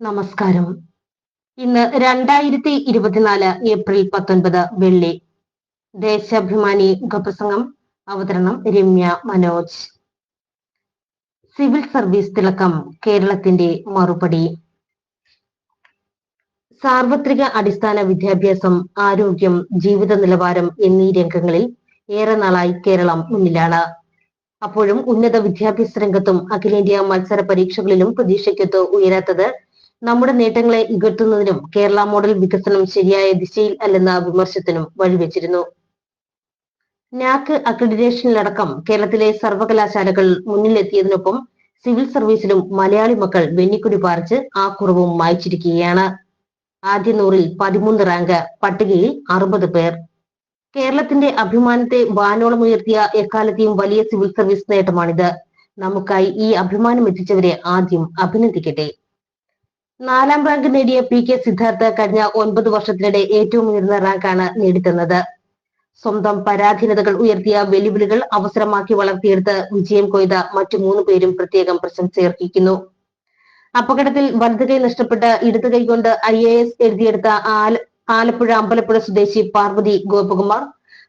നമസ്കാരം. ഇന്ന് രണ്ടായിരത്തി ഇരുപത്തിനാല് ഏപ്രിൽ പത്തൊൻപത് വെള്ളി. ദേശാഭിമാനി മുഖപ്രസംഗം അവതരണം രമ്യ മനോജ്. സിവിൽ സർവീസ് തിളക്കം കേരളത്തിന്റെ മറുപടി. സാർവത്രിക അടിസ്ഥാന വിദ്യാഭ്യാസം ആരോഗ്യം ജീവിത നിലവാരം എന്നീ രംഗങ്ങളിൽ ഏറെ നാളായി കേരളം മുന്നിലാണ്. അപ്പോഴും ഉന്നത വിദ്യാഭ്യാസ രംഗത്തും അഖിലേന്ത്യാ മത്സര പരീക്ഷകളിലും പ്രതീക്ഷയ്ക്കൊത്ത് ഉയരാത്തത് നമ്മുടെ നേട്ടങ്ങളെ ഇകഴ്ത്തുന്നതിനും കേരള മോഡൽ വികസനം ശരിയായ ദിശയിൽ അല്ലെന്ന വിമർശത്തിനും വഴിവെച്ചിരുന്നു. നാക് അക്രഡിറ്റേഷനിലടക്കം കേരളത്തിലെ സർവകലാശാലകൾ മുന്നിലെത്തിയതിനൊപ്പം സിവിൽ സർവീസിലും മലയാളി മക്കൾ വെന്നിക്കുടി പാറിച്ച് ആ കുറവും മായ്ച്ചിരിക്കുകയാണ്. ആദ്യ നൂറിൽ പതിമൂന്ന് റാങ്ക് പട്ടികയിൽ അറുപത് പേർ. കേരളത്തിന്റെ അഭിമാനത്തെ വാനോളം ഉയർത്തിയ എക്കാലത്തെയും വലിയ സിവിൽ സർവീസ് നേട്ടമാണിത്. നമുക്കായി ഈ അഭിമാനം എത്തിച്ചവരെ ആദ്യം അഭിനന്ദിക്കട്ടെ. നാലാം റാങ്ക് നേടിയ പി കെ സിദ്ധാർത്ഥ കഴിഞ്ഞ ഒൻപത് വർഷത്തിനിടെ ഏറ്റവും ഉയർന്ന റാങ്കാണ് നേടിത്തന്നത്. സ്വന്തം പരാധീനതകൾ ഉയർത്തിയ വെല്ലുവിളികൾ അവസരമാക്കി വളർത്തിയെടുത്ത് വിജയം കൊയ്ത മറ്റു മൂന്ന് പേരും പ്രത്യേകം പ്രശംസ അർഹിക്കുന്നു. അപകടത്തിൽ വലതു കൈ നഷ്ടപ്പെട്ട് ഇടത് കൈകൊണ്ട് ഐ എ എസ് എഴുതിയെടുത്ത ആലപ്പുഴ അമ്പലപ്പുഴ സ്വദേശി പാർവതി ഗോപകുമാർ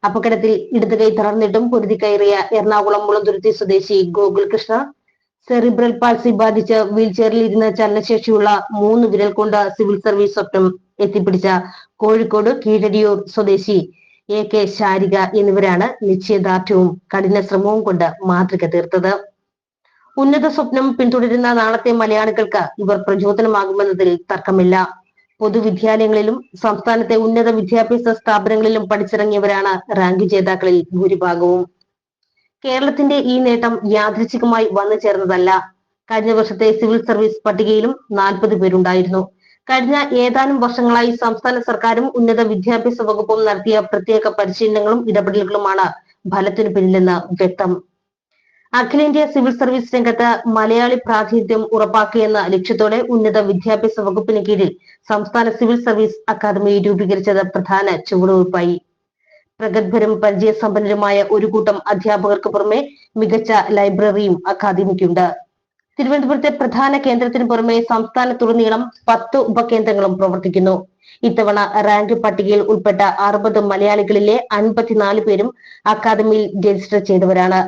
അപകടത്തിൽ ഇടത് കൈ തളർന്നിട്ടും പൊരുതി കയറിയ എറണാകുളം മുളന്തുരുത്തി സ്വദേശി ഗോകുൽ കൃഷ്ണ സെറിബ്രൽ പാൾസി ബാധിച്ച് വീൽചെയറിൽ ഇരുന്ന ചലനശേഷിയുള്ള മൂന്ന് വിരൽ കൊണ്ട് സിവിൽ സർവീസ് സ്വപ്നം എത്തിപ്പിടിച്ച കോഴിക്കോട് കീഴടിയൂർ സ്വദേശി എ കെ ശാരിക എന്നിവരാണ് നിശ്ചയദാർഢ്യവും കഠിന ശ്രമവും കൊണ്ട് മാതൃക തീർത്തത്. ഉന്നത സ്വപ്നം പിന്തുടരുന്ന നാളത്തെ മലയാളികൾക്ക് ഇവർ പ്രചോദനമാകുമെന്നതിൽ തർക്കമില്ല. പൊതുവിദ്യാലയങ്ങളിലും സംസ്ഥാനത്തെ ഉന്നത വിദ്യാഭ്യാസ സ്ഥാപനങ്ങളിലും പഠിച്ചിറങ്ങിയവരാണ് റാങ്ക് ജേതാക്കളിൽ ഭൂരിഭാഗവും. കേരളത്തിന്റെ ഈ നേട്ടം യാദൃച്ഛികമായി വന്നു ചേർന്നതല്ല. കഴിഞ്ഞ വർഷത്തെ സിവിൽ സർവീസ് പട്ടികയിലും നാൽപ്പത് പേരുണ്ടായിരുന്നു. കഴിഞ്ഞ ഏതാനും വർഷങ്ങളായി സംസ്ഥാന സർക്കാരും ഉന്നത വിദ്യാഭ്യാസ വകുപ്പും നടത്തിയ പ്രത്യേക പരിശീലനങ്ങളും ഇടപെടലുകളുമാണ് ഫലത്തിനു പിന്നിലെന്ന് വ്യക്തം. അഖിലേന്ത്യാ സിവിൽ സർവീസ് രംഗത്ത് മലയാളി പ്രാതിനിധ്യം ഉറപ്പാക്കിയെന്ന ലക്ഷ്യത്തോടെ ഉന്നത വിദ്യാഭ്യാസ വകുപ്പിന് കീഴിൽ സംസ്ഥാന സിവിൽ സർവീസ് അക്കാദമി രൂപീകരിച്ചത് പ്രധാന ചുവടുവയ്പായി. പ്രഗത്ഭരും പരിചയസമ്പന്നരുമായ ഒരു കൂട്ടം അധ്യാപകർക്ക് പുറമെ മികച്ച ലൈബ്രറിയും അക്കാദമിക്കുണ്ട്. തിരുവനന്തപുരത്തെ പ്രധാന കേന്ദ്രത്തിന് പുറമെ സംസ്ഥാനത്തുടനീളം പത്ത് ഉപകേന്ദ്രങ്ങളും പ്രവർത്തിക്കുന്നു. ഇത്തവണ റാങ്ക് പട്ടികയിൽ ഉൾപ്പെട്ട അറുപത് മലയാളികളിലെ അൻപത്തിനാല് പേരും അക്കാദമിയിൽ രജിസ്റ്റർ ചെയ്തവരാണ്.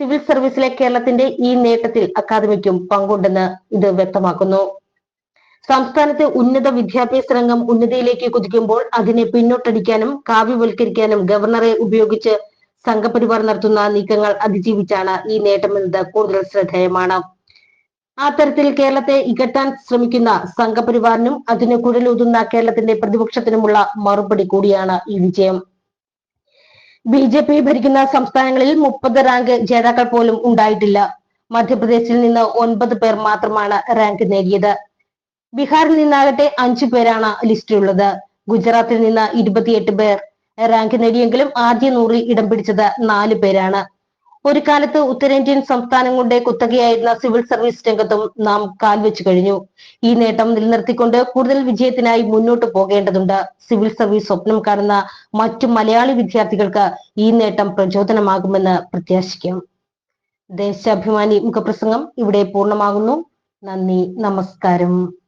സിവിൽ സർവീസിലെ കേരളത്തിന്റെ ഈ നേട്ടത്തിൽ അക്കാദമിക്കും പങ്കുണ്ടെന്ന് ഇത് വ്യക്തമാക്കുന്നു. സംസ്ഥാനത്തെ ഉന്നത വിദ്യാഭ്യാസ രംഗം ഉന്നതിയിലേക്ക് കുതിക്കുമ്പോൾ അതിനെ പിന്നോട്ടടിക്കാനും കാവ്യവൽക്കരിക്കാനും ഗവർണറെ ഉപയോഗിച്ച് സംഘപരിവാർ നടത്തുന്ന നീക്കങ്ങൾ അതിജീവിച്ചാണ് ഈ നേട്ടമെന്നത് കൂടുതൽ ശ്രദ്ധേയമാണ്. ആ തരത്തിൽ കേരളത്തെ ഇകറ്റാൻ ശ്രമിക്കുന്ന സംഘപരിവാറിനും അതിന് കുഴലൂതുന്ന കേരളത്തിന്റെ പ്രതിപക്ഷത്തിനുമുള്ള മറുപടി കൂടിയാണ് ഈ വിജയം. ബി ജെ പി ഭരിക്കുന്ന സംസ്ഥാനങ്ങളിൽ മുപ്പത് റാങ്ക് ജേതാക്കൾ പോലും ഉണ്ടായിട്ടില്ല. മധ്യപ്രദേശിൽ നിന്ന് ഒൻപത് പേർ മാത്രമാണ് റാങ്ക് നേടിയത്. ബീഹാറിൽ നിന്നാകട്ടെ അഞ്ചു പേരാണ് ലിസ്റ്റിലുള്ളത്. ഗുജറാത്തിൽ നിന്ന് ഇരുപത്തിയെട്ട് പേർ. റാങ്ക് നേടിയെങ്കിലും ആദ്യ നൂറിൽ ഇടം പിടിച്ചത് നാല് പേരാണ്. ഒരു കാലത്ത് ഉത്തരേന്ത്യൻ സംസ്ഥാനങ്ങളുടെ കുത്തകയായിരുന്ന സിവിൽ സർവീസ് രംഗത്തും നാം കാൽവെച്ചു കഴിഞ്ഞു. ഈ നേട്ടം നിലനിർത്തിക്കൊണ്ട് കൂടുതൽ വിജയത്തിനായി മുന്നോട്ട് പോകേണ്ടതുണ്ട്. സിവിൽ സർവീസ് സ്വപ്നം കാണുന്ന മറ്റു മലയാളി വിദ്യാർത്ഥികൾക്ക് ഈ നേട്ടം പ്രചോദനമാകുമെന്ന് പ്രത്യാശിക്കാം. ദേശാഭിമാനി മുഖപ്രസംഗം ഇവിടെ പൂർണമാകുന്നു. നന്ദി നമസ്കാരം.